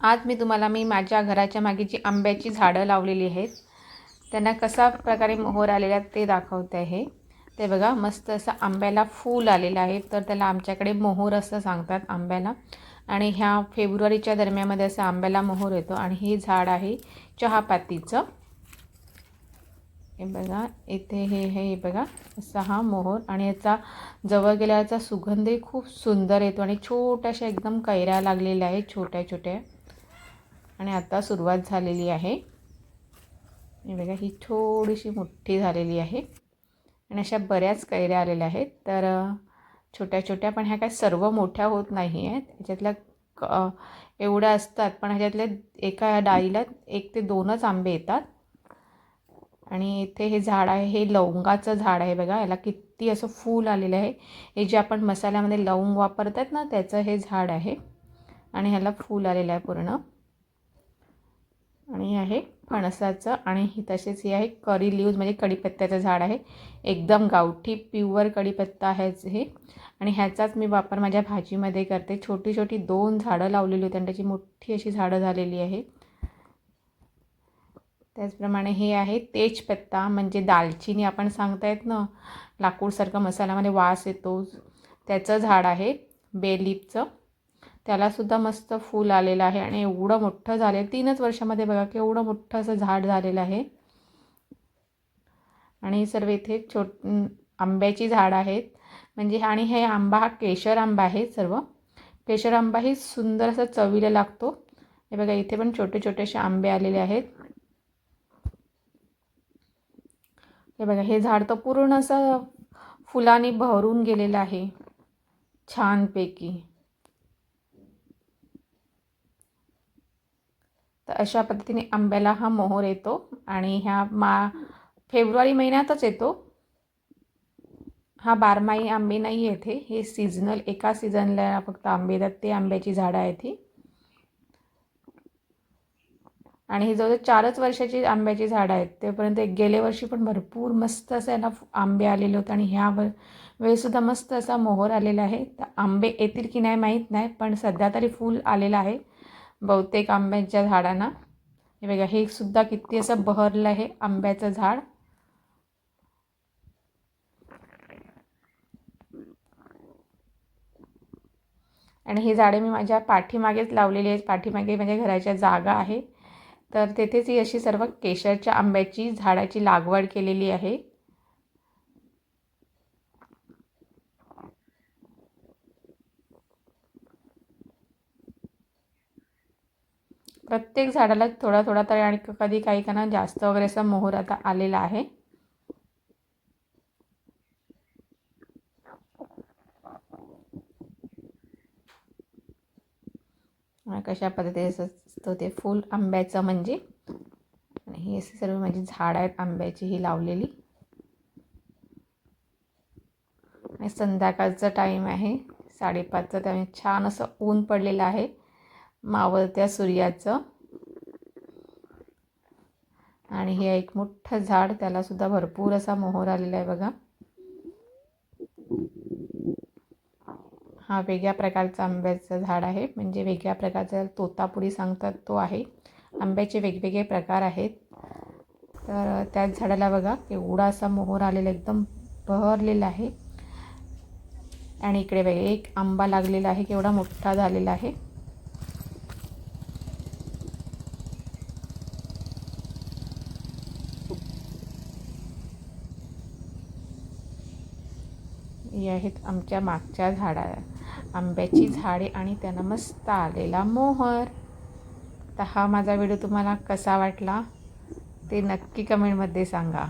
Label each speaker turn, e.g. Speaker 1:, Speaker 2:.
Speaker 1: आज मी तुम्हाला मी माझ्या घराच्या मागे जी आंब्याची झाडं लावलेली आहेत त्यांना कसा प्रकारे मोहर आलेला आहे ते दाखवते आहे. ते बघा मस्त असं आंब्याला फूल आलेलं आहे तर त्याला आमच्याकडे मोहर असं सांगतात आंब्याला. आणि ह्या फेब्रुवारीच्या दरम्यामध्ये असं आंब्याला मोहर येतो. आणि हे झाड आहे चहापातीचं. हे बघा इथे हे हे बघा. असा हा मोहर आणि याचा जवळ गेल्याचा सुगंधही खूप सुंदर येतो आणि छोट्याशा एकदम कैऱ्या लागलेल्या आहेत छोट्या छोट्या. आणि आता सुरुवात झालेली आहे. हे बघा ही थोडीशी मोठी झालेली आहे. आणि अशा बऱ्याच कैऱ्या आलेल्या आहेत. तर छोट्या छोट्या पण ह्या काय सर्व मोठ्या होत नाही आहेत ह्याच्यातल्या क एवढ्या असतात पण ह्याच्यातल्या एका डाळीला एक ते दोनच आंबे येतात. आणि इथे हे झाड आहे हे लवंगाचं झाड आहे बघा याला किती असं फूल आलेलं आहे. हे जे आपण मसाल्यामध्ये लवंग वापरतात ना त्याचं हे झाड आहे आणि ह्याला फूल आलेलं आहे पूर्ण. आणि आहे फणसाचं आणि ही तसेच हे आहे करी लिव्ज म्हणजे कढीपत्त्याचं झाड आहे. एकदम गावठी प्युअर कढीपत्ता आहेच हे. आणि ह्याचाच मी वापर माझ्या भाजीमध्ये करते. छोटी छोटी दोन झाडं लावलेली होती आणि त्याची मोठी अशी झाडं झालेली आहे. त्याचप्रमाणे हे आहे तेजपत्ता म्हणजे दालचिनी आपण सांगतायत ना. लाकूडसारखं मसाल्यामध्ये वास येतो. त्याचं झाड आहे बेलीपचं. त्यालासुद्धा मस्त फूल आलेलं आहे आणि एवढं मोठं झालं आहे तीनच वर्षामध्ये बघा की एवढं मोठं असं झाड झालेलं आहे. आणि सर्व इथे छोट आंब्याची झाडं आहेत. म्हणजे आणि हे आंबा हा केशर आंबा आहे सर्व. केशर आंबा ही सुंदर असं चवीला लागतो. हे बघा इथे पण छोटे छोटेसे आंबे आलेले आहेत. हे बघा हे झाड तर पूर्ण असं फुलांनी भरून गेलेलं आहे. छानपैकी. तर अशा पद्धतीने आंब्याला हा मोहर येतो आणि ह्या मा फेब्रुवारी महिन्यातच येतो. हा बारमाही आंबे नाही येथे हे. सीझनल एका सीझनला फक्त आंबे येतात. ते आंब्याची झाडं आहेत ही. आणि ही जवळजवळ चारच वर्षाची आंब्याची झाडं आहेत. तेपर्यंत गेल्या वर्षी पण भरपूर मस्त असं यांना आंबे आलेले होते आणि ह्या वर वेळेसुद्धा मस्त असा मोहर आलेला आहे. तर आंबे येतील की नाही माहीत नाही पण सध्या तरी फूल आलेलं आहे बहुतेक आंब्यांच्या झाडांना. हे बघा हे सुद्धा किती असं बहरलं आहे आंब्याचं झाड. आणि ही झाडे मी माझ्या पाठीमागेच लावलेली आहेत. पाठीमागे माझ्या घराच्या जागा आहे. तर तेथेच ही अशी सर्व केशरच्या आंब्याची झाडाची लागवड केलेली आहे. प्रत्येक झाडाला थोडा थोडा तरी आणि कधी काही काना जास्त वगैरे असा मोहर आता आलेला आहे. कशा पद्धतीचं असतं ते फूल आंब्याचं म्हणजे. आणि ही असे सर्व माझी झाड आहेत आंब्याची ही लावलेली. आणि संध्याकाळचा टाईम आहे साडेपाचचा. त्यामुळे छान असं ऊन पडलेलं आहे मावळत्या सूर्याचं. आणि हे एक मोठं झाड त्यालासुद्धा भरपूर असा मोहर आलेला आहे बघा. हा वेगळ्या प्रकारचा आंब्याचं झाड आहे. म्हणजे वेगळ्या प्रकारचा तोतापुरी सांगतात तो आहे. आंब्याचे वेगवेगळे प्रकार आहेत. तर त्याच झाडाला बघा एवढा असा मोहर आलेला एकदम बहरलेला आहे. आणि इकडे बघा एक आंबा लागलेला आहे केवढा मोठा झालेला आहे. आहेत आमच्या मागच्या झाडा आंब्याची झाडे आणि त्यांना मस्त आलेला मोहर. तर हा माझा व्हिडिओ तुम्हाला कसा वाटला ते नक्की कमेंटमध्ये सांगा.